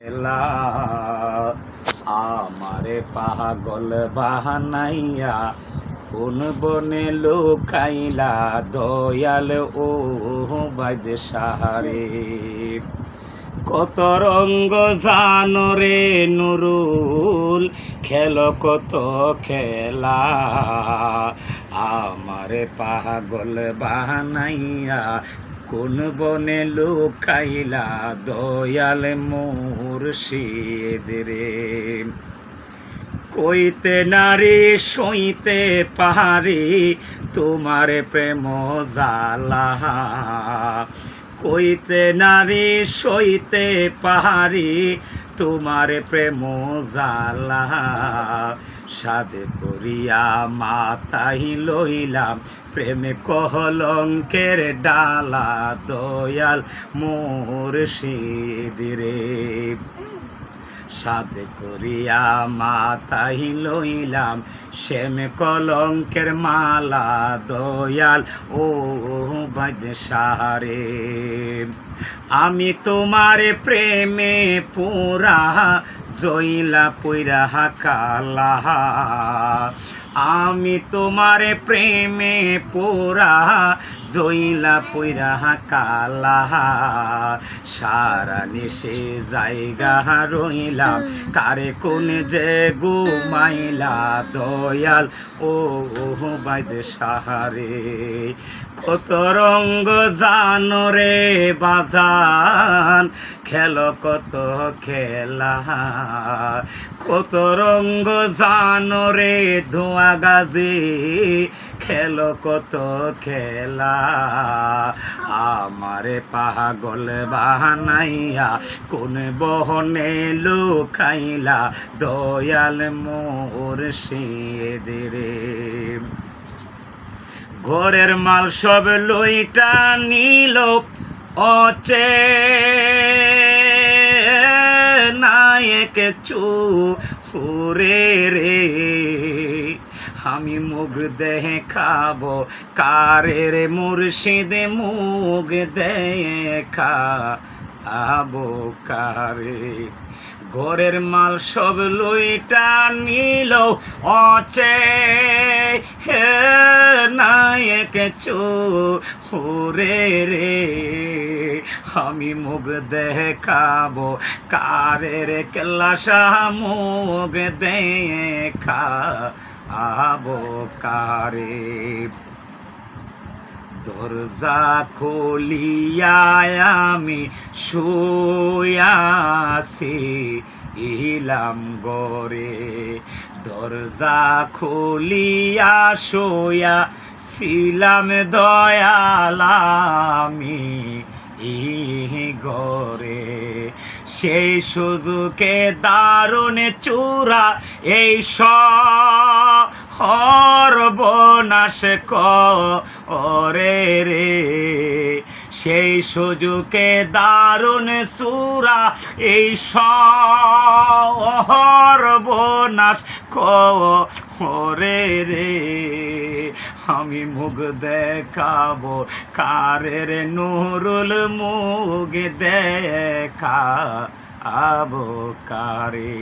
এলা আমারে পাগল বাহানাইয়া কোন বনে লুকাইলা, দয়াল ও বাইদ সাহারে। কত রঙ্গ জানো রে নুরুল, খেল কত খেলা। আমারে পাগল বানাইয়া কোন বনে লুকাইলা দয়াল মুর্শিদ রে? কইতে নারী, সইতে পাহাড়ি, তোমার প্রেম জালা কইতে নারী, সইতে পাহাড়ি তোমার প্রেম জালা সাদে করিয়া মাতাই লইলাম প্রেমে কহলঙ্কের ডালা। দয়াল মোর রে সাথে করিয়া মাথাই লইলাম শ্যাম কলঙ্কের মালা দয়াল, ও বাদ সাহারে আমি তোমার প্রেমে পুরা জইলা পুরা কালা। আমি তোমার প্রেমে পুরা জইলা পুরা কালা সারা নিশে জায়গা রইলা। কারে কোন যে গুমাইলা দয়াল ও বাইদ সাহারে। কত রঙ্গ জানো রে বাজান খেল কত খেলা। কত রঙ্গ জানো রে ধোঁয়া গাজে। খেল কত খেলা। আমারে পাগল বাহানাইয়া কোন বহনে লুকাইলা। দয়াল মোর রে। ঘরের মাল সব লইটা নিল অচে চু হুরে রে। আমি মুখ দেখাব কারে রে মুর্শিদ মুখ দেখা আবো কারে। ঘরের মাল সব লইটা নিল অচে হে নায়ক চো হুরে রে। আমি মুখ দেখাবো কারের কেলাসা মুখ দেখা আবো কারে দরজা খুলিয়া আমি শুয়াছি ইলাম গরে দরজা খুলিয়া শোয়া ছিলাম দয়ালামি ই গরে সেই সুযোগে দারুণ চূড়া এই সর্বনাশ করে রে। সেই সুযোগে দারুণ সুরা এই সর্বনাশ করে রে, আমি মুখ দেখাবো কারের নুরুল মুখ দেখা আবো কারে।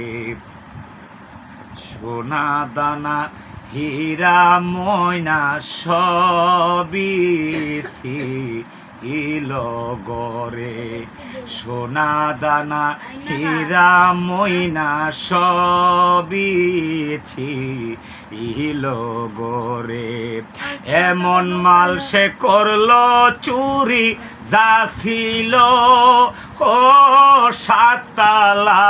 সোনা দানা হীরা ময়না ইল গরে সোনা দানা, হীরা ময়না সবিছি ইল গরে এমন মাল সে করল, চুরি যা ছিল। ও সাতলা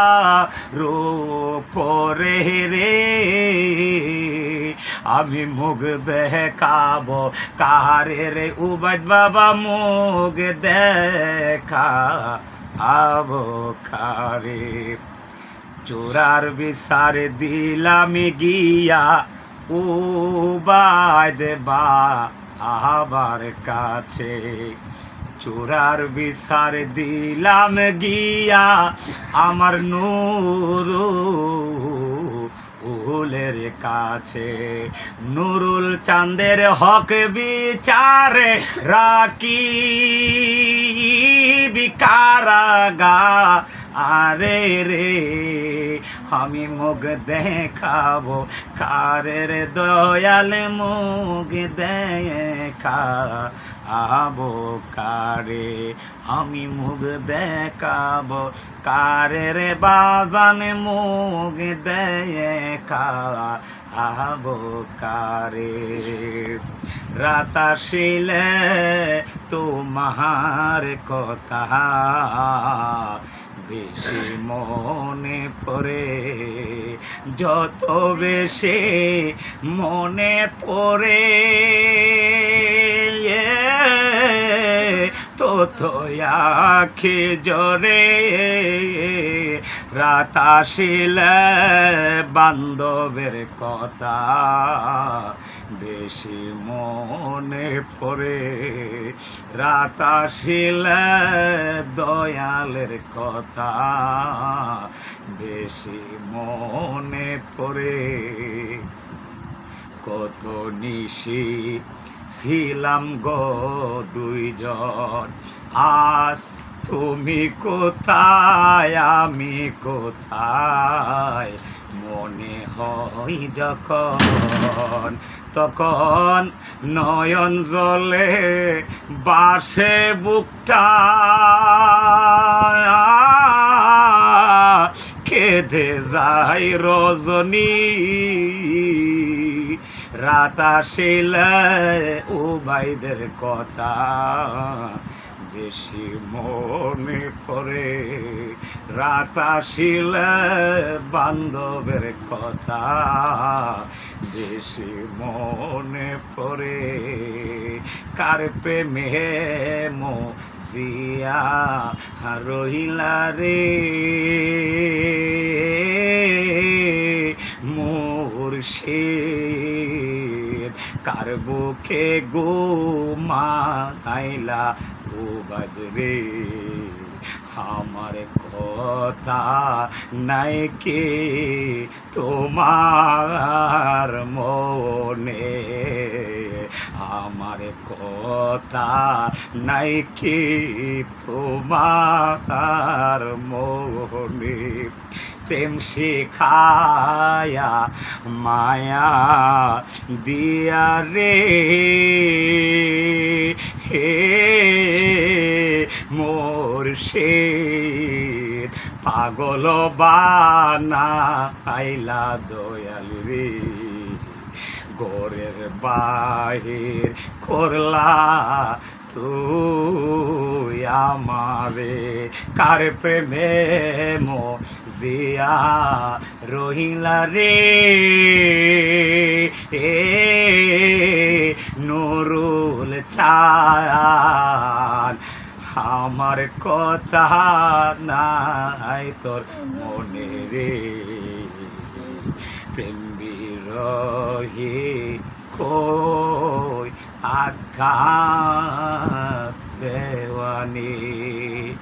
রূপরে রে আমি মুখ দেখাব। কারে রে উবাদ বাবা মুখ দেখা আব কারে চোরার বিচার দিলাম গিয়া উবাদ বা আবার কাছে। চোরার বিচার দিলাম গিয়া, আমার নুরু কাছে। নুরুল চাঁদের হক বিচারে রাখি। বিকারাগা, আরে রে, আমি মুখ দেখাবো। কারের দয়াল মুখ দেখা। আবো কারে? আমি মুখ দেখাবো। কারের বাজান, মুখ দেখা? আবো কারে? রাতাশিলে তোমার কথা বেশি মনে পড়ে। যত বেশি মনে পড়ে। তত আখি জরে রাত আসিলে বান্ধবের কথা বেশি মনে পড়ে। রাত আসিলে দয়ালের কথা বেশি মনে পড়ে। কত নিশি ছিলাম গো দুইজন। আজ তুমি কোথায়, আমি কোথায়? মনে হয় যখন, তখন নয়ন জলে বাসে বুকটা কেঁদে যায় রজনী। রাত আসিলে ও ভাইদের কথা। বেশি মনে পড়ে রাত আসিলে বান্ধবের কথা। বেশি মনে পড়ে কার প্রেমে মো জিয়া রহিলা রে। মুর্শিদ কার বুকে গো মাইলা ও বাজরে? আমার কথা নাই কে তোমার মনে? আমার কথা নাই কি তোমার মনে? প্রেম শিখায়া মায়া দিয়া রে। হে মোর শেদ পাগল বানা আইলা দয়াল রে। গোরের বাহির করলা তুই আমারে কার প্রেমে মো জিয়া রহিলা রে? এ নুরুল চান আমার কথা নাই তোর মনে রে। প্রেম বিরহি কই આકાશ દેવાની